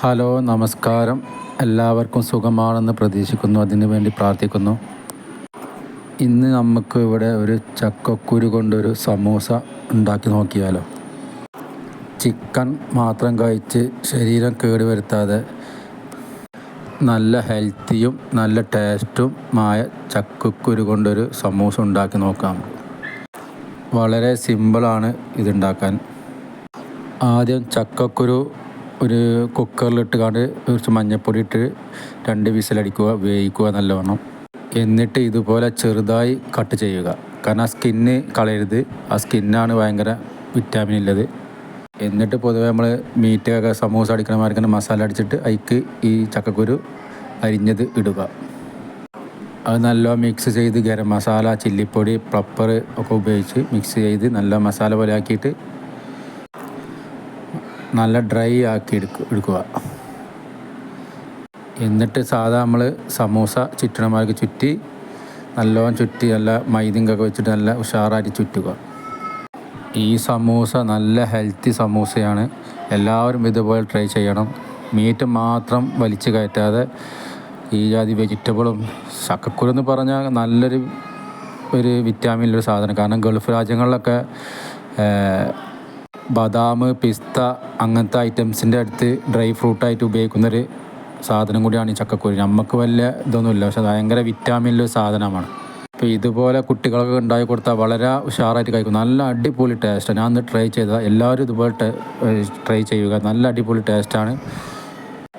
Hello നമസ്കാരം. എല്ലാവർക്കും സുഖമാണെന്ന് പ്രതീക്ഷിക്കുന്നു. അതിനു വേണ്ടി പ്രാർത്ഥിക്കുന്നു. ഇന്ന് നമുക്ക് ഇവിടെ ഒരു ചക്കക്കുരു കൊണ്ടൊരു സമൂസ ഉണ്ടാക്കി നോക്കിയാലോ. ചിക്കൻ മാത്രം കഴിച്ച് ശരീരം കേടുവരുത്താതെ നല്ല ഹെൽത്തിയും നല്ല ടേസ്റ്റും ആയ ചക്കക്കുരു കൊണ്ടൊരു സമൂസ ഉണ്ടാക്കി നോക്കാം. വളരെ സിമ്പിളാണ് ഇതുണ്ടാക്കാൻ. ആദ്യം ചക്കക്കുരു ഒരു കുക്കറിലിട്ട് കാണ്ട് കുറച്ച് മഞ്ഞൾപ്പൊടി ഇട്ട് രണ്ട് വിസിലടിക്കുക വേവിക്കുക നല്ലവണ്ണം. എന്നിട്ട് ഇതുപോലെ ചെറുതായി കട്ട് ചെയ്യുക. കാരണം ആ സ്കിന്ന് കളയരുത്. ആ സ്കിന്നാണ് ഭയങ്കര വിറ്റാമിൻ ഉള്ളത് എന്നിട്ട് പൊതുവേ നമ്മൾ മീറ്റൊക്കെ സമൂസ അടിക്കണ മാർക്കന്നെ മസാല അടിച്ചിട്ട് അതിക്ക് ഈ ചക്കക്കുരു അരിഞ്ഞത് ഇടുക. അത് നല്ല മിക്സ് ചെയ്ത് ഗരം മസാല ചില്ലിപ്പൊടി പെപ്പർ ഒക്കെ ഉപയോഗിച്ച് മിക്സ് ചെയ്ത് നല്ല മസാല പോലെ ആക്കിയിട്ട് നല്ല ഡ്രൈ ആക്കി എടുക്കുക എടുക്കുക. എന്നിട്ട് നമ്മൾ സമൂസ ചുറ്റണമാർക്ക് ചുറ്റി നല്ലോണം ചുറ്റി നല്ല മൈദിങ്കൊക്കെ വെച്ചിട്ട് നല്ല ഉഷാറായിട്ട് ചുറ്റുക. ഈ സമൂസ നല്ല ഹെൽത്തി സമൂസയാണ്. എല്ലാവരും ഇതുപോലെ ട്രൈ ചെയ്യണം. മീറ്റ് മാത്രം വലിച്ചു കയറ്റാതെ ഈ ജാതി വെജിറ്റബിളും ചക്കക്കുരു എന്ന് പറഞ്ഞാൽ നല്ലൊരു ഒരു വിറ്റാമിനുള്ള സാധനം. കാരണം ഗൾഫ് രാജ്യങ്ങളിലൊക്കെ ബദാം പിസ്ത അങ്ങനത്തെ ഐറ്റംസിന്റെ അടുത്ത് ഡ്രൈ ഫ്രൂട്ടായിട്ട് ഉപയോഗിക്കുന്നൊരു സാധനം കൂടിയാണ് ഈ ചക്കക്കുരു. നമുക്ക് വലിയ ഇതൊന്നുമില്ല പക്ഷെ ഭയങ്കര വിറ്റാമിനുള്ള സാധനമാണ്. അപ്പോൾ ഇതുപോലെ കുട്ടികൾക്ക് ഉണ്ടാക്കി കൊടുത്താൽ വളരെ ഉഷാറായിട്ട് കഴിക്കും. നല്ല അടിപൊളി ടേസ്റ്റാണ് ഞാൻ അന്ന് ട്രൈ ചെയ്ത എല്ലാവരും ഇതുപോലെ ട്രൈ ചെയ്യുക. നല്ല അടിപൊളി ടേസ്റ്റാണ്.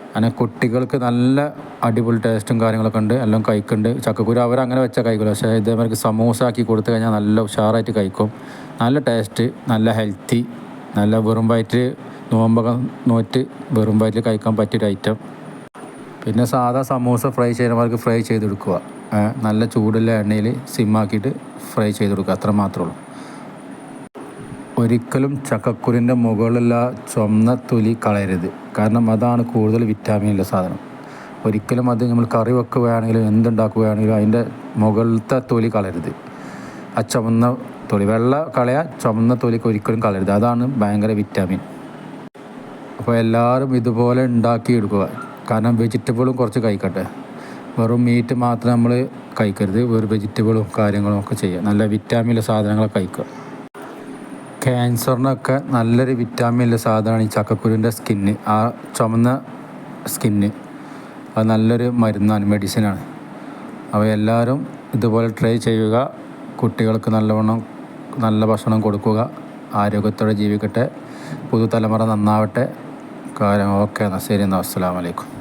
അങ്ങനെ കുട്ടികൾക്ക് നല്ല അടിപൊളി ടേസ്റ്റും കാര്യങ്ങളൊക്കെ ഉണ്ട്. എല്ലാം കഴിക്കുന്നുണ്ട് ചക്കക്കുരു അവരങ്ങനെ വെച്ചാൽ കഴിക്കില്ല പക്ഷേ ഇതേമാതിരി സമൂസ ആക്കി കൊടുത്തു കഴിഞ്ഞാൽ നല്ല ഉഷാറായിട്ട് കഴിക്കും. നല്ല ടേസ്റ്റ് നല്ല ഹെൽത്തി. നല്ല വെറും വയറ്റിൽ നോമ്പൊക്കെ നോറ്റ് വെറും വയറ്റിൽ കഴിക്കാൻ പറ്റിയൊരു ഐറ്റം പിന്നെ സാധാ സമൂസ ഫ്രൈ ചെയ്യുന്നവർക്ക് ഫ്രൈ ചെയ്തെടുക്കുക. നല്ല ചൂടുള്ള എണ്ണയിൽ സിമ്മാക്കിയിട്ട് ഫ്രൈ ചെയ്തെടുക്കുക. അത്ര മാത്രമേ ഉള്ളൂ ഒരിക്കലും ചക്കക്കുരിന്റെ മുകളിലുള്ള ചുമന്ന തൊലി കളയരുത്. കാരണം അതാണ് കൂടുതൽ വിറ്റാമിനുള്ള സാധനം. ഒരിക്കലും അത് നമ്മൾ കറി വെക്കുകയാണെങ്കിലും എന്തുണ്ടാക്കുകയാണെങ്കിലും അതിന്റെ മുകളിലത്തെ തൊലി കളയരുത്. ആ ചുമന്ന തൊലി. വെള്ള കളയാൻ ചുമന്ന തൊലിക്ക് ഒരിക്കലും കളയരുത്. അതാണ് ഭയങ്കര വിറ്റാമിൻ അപ്പോൾ എല്ലാവരും ഇതുപോലെ ഉണ്ടാക്കി എടുക്കുക കാരണം വെജിറ്റബിളും കുറച്ച് കഴിക്കട്ടെ. വെറും മീറ്റ് മാത്രം നമ്മൾ കഴിക്കരുത്. വെറും വെജിറ്റബിളും കാര്യങ്ങളും ഒക്കെ ചെയ്യുക. നല്ല വിറ്റാമിനുള്ള സാധനങ്ങളൊക്കെ കഴിക്കുക. ക്യാൻസറിനൊക്കെ നല്ലൊരു വിറ്റാമിനുള്ള സാധനമാണ് ഈ ചക്കക്കുരുവിന്റെ സ്കിന്ന് ആ ചുമന്ന സ്കിന്ന് അത് നല്ലൊരു മരുന്നാണ് മെഡിസിനാണ് അപ്പോൾ എല്ലാവരും ഇതുപോലെ ട്രൈ ചെയ്യുക. കുട്ടികൾക്ക് നല്ലവണ്ണം നല്ല ഭക്ഷണം കൊടുക്കുക. ആരോഗ്യത്തോടെ ജീവിക്കട്ടെ. പുതുതലമുറ നന്നാവട്ടെ. കാര്യം ഓക്കെ. എന്നാൽ ശരി. എന്നാൽ അസ്സാം വലൈക്കും